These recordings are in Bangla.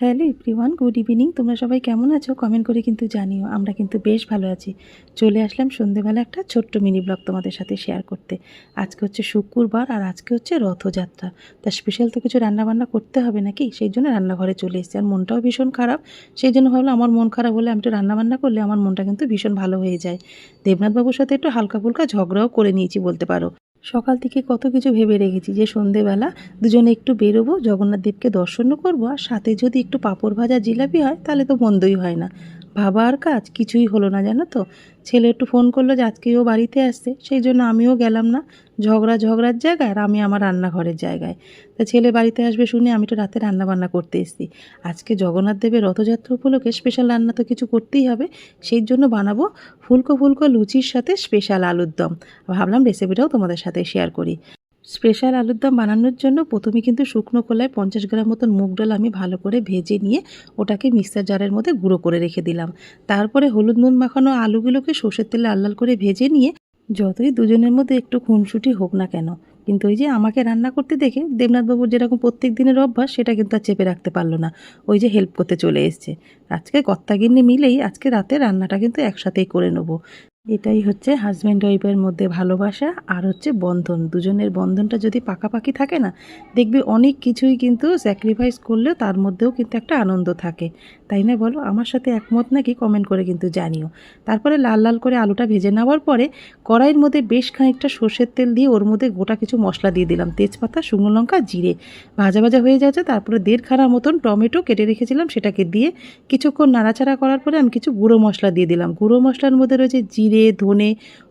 Hello everyone, good evening. তোমরা সবাই কেমন আছো? কমেন্ট করে কিন্তু জানিও। আমরা কিন্তু বেশ ভালো আছি। চলে আসলাম সন্ধেবেলা একটা ছোট্ট মিনি ব্লগ তোমাদের সাথে শেয়ার করতে। আজকে হচ্ছে শুক্রবার আর আজকে হচ্ছে রথযাত্রা। তা স্পেশাল তো কিছু রান্নাবান্না করতে হবে নাকি? সেই জন্য রান্নাঘরে চলে এসেছি। আর মনটাও ভীষণ খারাপ। সেই জন্য ভাবলাম আমার মন খারাপ হলে আমি একটু রান্নাবান্না করলে আমার মনটা কিন্তু ভীষণ ভালো হয়ে যায়। দেবনাথবাবুর সাথে একটু হালকা ফুলকা ঝগড়াও করে নিয়েছি বলতে পারো। সকাল থেকে কত কিছু ভেবে রেখেছি যে সন্ধেবেলা দুজনে একটু বেরোবো জগন্নাথ দেবকে দর্শনও করব, আর সাথে যদি একটু পাঁপড় ভাজা জিলাপি হয়, তাহলে তো মন্দই হয় না। ভাবা আর কাজ কিছুই হলো না, জানো তো? ছেলে একটু ফোন করল যে আজকে ও বাড়িতে আসছে, সেই জন্য আমিও গেলাম না। ঝগড়া ঝগড়ার জায়গায় আর আমি আমার রান্নাঘরের জায়গায়। তা ছেলে বাড়িতে আসবে শুনে আমি তো রাতে রান্না বান্না করতে এসেছি। আজকে জগন্নাথ দেবের রথযাত্রা উপলক্ষে স্পেশাল রান্না তো কিছু করতেই হবে, সেই জন্য বানাবো ফুলকো ফুলকো লুচির সাথে স্পেশাল আলুর দম। ভাবলাম রেসিপিটাও তোমাদের সাথে শেয়ার করি। স্পেশাল আলুর দম বানানোর জন্য প্রথমে কিন্তু শুকনো কলায় পঞ্চাশ গ্রাম মতন মুগ ডাল আমি ভালো করে ভেজে নিয়ে ওটাকে মিক্সার জারের মধ্যে গুঁড়ো করে রেখে দিলাম। তারপরে হলুদ নুন মাখানো আলুগুলোকে সর্ষের তেলে লাল লাল করে ভেজে নিয়ে যতই দুজনের মধ্যে একটু খুনসুটি হোক না কেন, কিন্তু ওই যে আমাকে রান্না করতে দেখে দেবনাথবাবুর যেরকম প্রত্যেক দিনের অভ্যাস সেটা কিন্তু আর চেপে রাখতে পারল না, ওই যে হেল্প করতে চলে এসছে। আজকে কর্তাগিন্নি মিলেই আজকে রাতে রান্নাটা কিন্তু একসাথেই করে নেব। এটাই হচ্ছে হাজব্যান্ড ওয়াইফের মধ্যে ভালোবাসা আর হচ্ছে বন্ধন। দুজনের বন্ধনটা যদি পাকাপাকি থাকে না, দেখবি অনেক কিছুই কিন্তু স্যাক্রিফাইস করলেও তার মধ্যেও কিন্তু একটা আনন্দ থাকে। তাই না বলো? আমার সাথে একমত নাকি? কমেন্ট করে কিন্তু জানিও। তারপরে লাল লাল করে আলুটা ভেজে নেওয়ার পরে কড়াইয়ের মধ্যে বেশ খানিকটা সর্ষের তেল দিয়ে ওর মধ্যে গোটা কিছু মশলা দিয়ে দিলাম। তেজপাতা, শুকনো লঙ্কা, জিরে। ভাজা ভাজা হয়ে যাচ্ছে, তারপরে দেড় দেড়খানা মতন টমেটো কেটে রেখেছিলাম সেটাকে দিয়ে কিছুক্ষণ নাড়াচাড়া করার পরে আমি কিছু গুঁড়ো মশলা দিয়ে দিলাম। গুঁড়ো মশলার মধ্যে রয়েছে জিরে ধনে,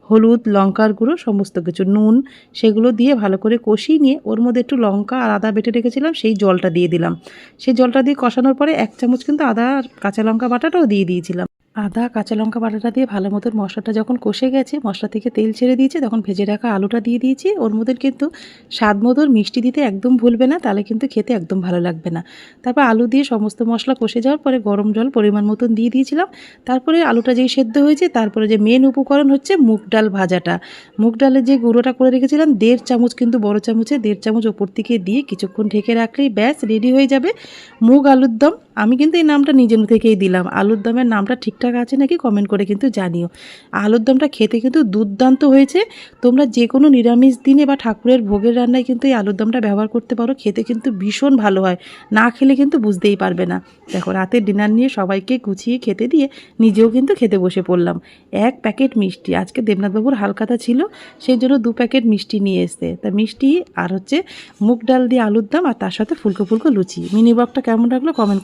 হলুদ, লঙ্কার গুঁড়ো, সমস্ত কিছু, নুন, সেগুলো দিয়ে ভালো করে কষিয়ে নিয়ে ওর মধ্যে একটু লঙ্কা আর আদা বেটে রেখেছিলাম, সেই জলটা দিয়ে দিলাম। সেই জলটা দিয়ে কষানোর পরে এক চামচ কিন্তু আদা আর কাঁচা লঙ্কা বাটাটাও দিয়ে দিয়েছিলাম। আদা, কাঁচা লঙ্কা বাটাটা দিয়ে ভালো মতন মশলাটা যখন কষে গেছে, মশলা থেকে তেল ছেড়ে দিয়েছে, তখন ভেজে রাখা আলুটা দিয়ে দিয়েছি। ওর মধ্যে কিন্তু স্বাদ মতন মিষ্টি দিতে একদম ভুলবে না, তাহলে কিন্তু খেতে একদম ভালো লাগবে না। তারপর আলু দিয়ে সমস্ত মশলা কষে যাওয়ার পরে গরম জল পরিমাণ মতন দিয়ে দিয়েছিলাম। তারপরে আলুটা যেই সেদ্ধ হয়েছে, তারপরে যে মেন উপকরণ হচ্ছে মুগ ডাল ভাজাটা। মুগ ডালের যে গুঁড়োটা করে রেখেছিলাম, দেড় চামচ কিন্তু বড় চামচে, দেড় চামচ ওপর থেকে দিয়ে কিছুক্ষণ ঢেকে রাখলেই ব্যাস রেডি হয়ে যাবে মুগ আলুর দম। আমি কিন্তু এই নামটা নিজের থেকেই দিলাম। আলুর দমের নামটা ঠিকঠাক আছে নাকি কমেন্ট করে কিন্তু জানিও। আলুর দমটা খেতে কিন্তু দুর্দান্ত হয়েছে। তোমরা যে কোনো নিরামিষ দিনে বা ঠাকুরের ভোগের রান্নায় কিন্তু এই আলুর দমটা ব্যবহার করতে পারো। খেতে কিন্তু ভীষণ ভালো হয়। না খেলে কিন্তু বুঝতেই পারবে না। দেখো, রাতের ডিনার নিয়ে সবাইকে গুছিয়ে খেতে দিয়ে নিজেও কিন্তু খেতে বসে পড়লাম। এক প্যাকেট মিষ্টি। আজকে দেবনাথবাবুর হালকাতা ছিল সেই জন্য দু প্যাকেট মিষ্টি নিয়ে এসছে। তা মিষ্টি আর হচ্ছে মুগ ডাল দিয়ে আলুর দম আর তার সাথে ফুলকো ফুলকো লুচি। মিনি ব্লগটা কেমন লাগল কমেন্ট